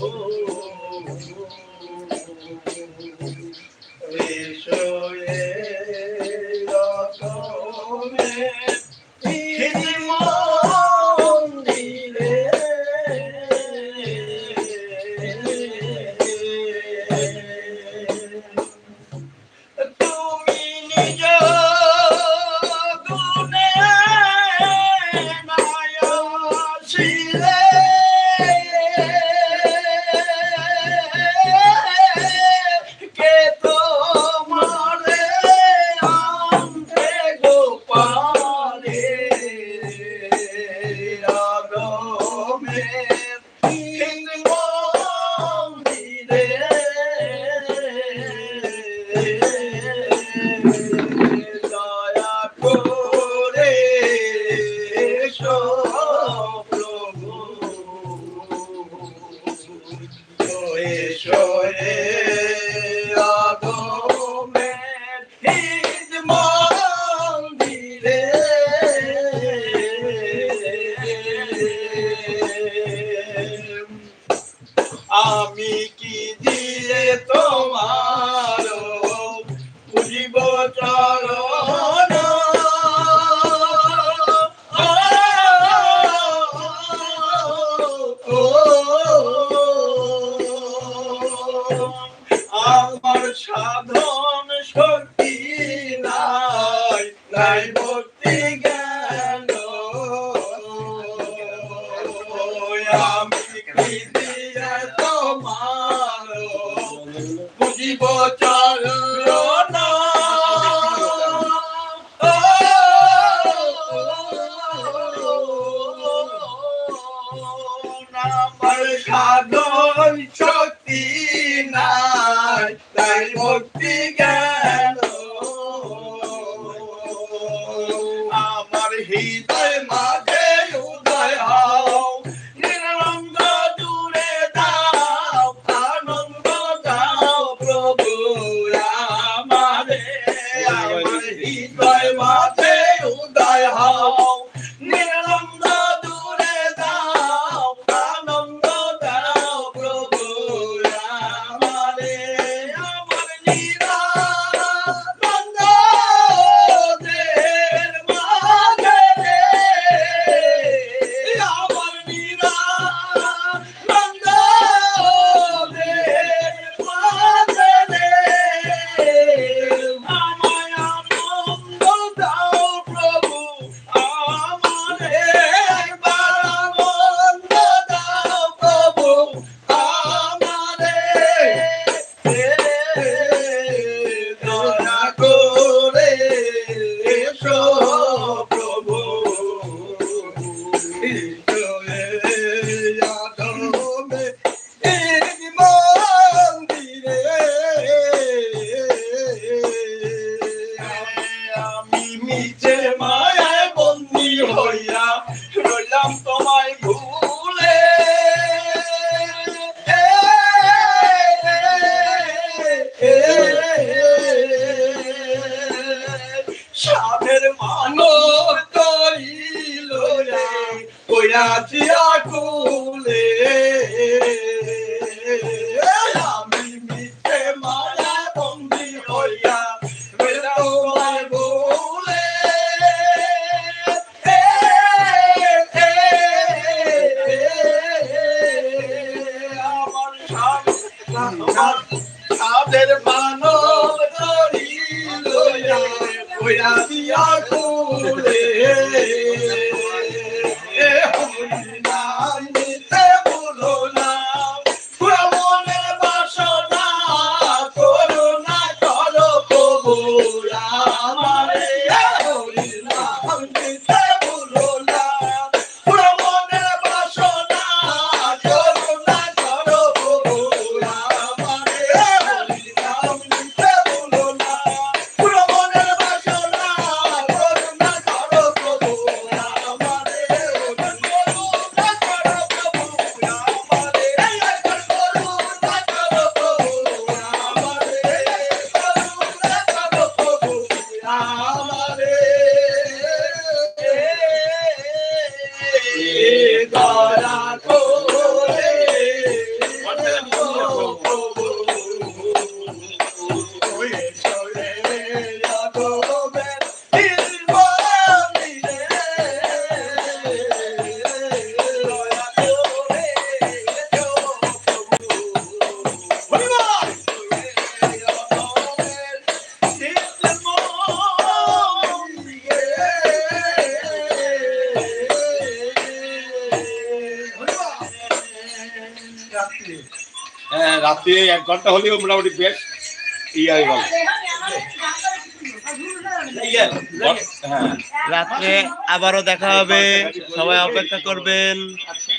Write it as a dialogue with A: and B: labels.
A: Oh, 영화 Dai, dai, food নাচিয়া কুলে। আমি মিথ্যে মারা বন্দি হইয়া তোমার বলে। আমার সাদের মানব ধরি লইয়া দিয়া কুলে। Valeu! হ্যাঁ
B: রাতে এক ঘণ্টা হলেও মোটামুটি বেশ ইয়ে হয়ে ইয়ে, হ্যাঁ।
C: রাত্রে আবারও দেখা হবে। সবাই অপেক্ষা করবেন।
A: আচ্ছা।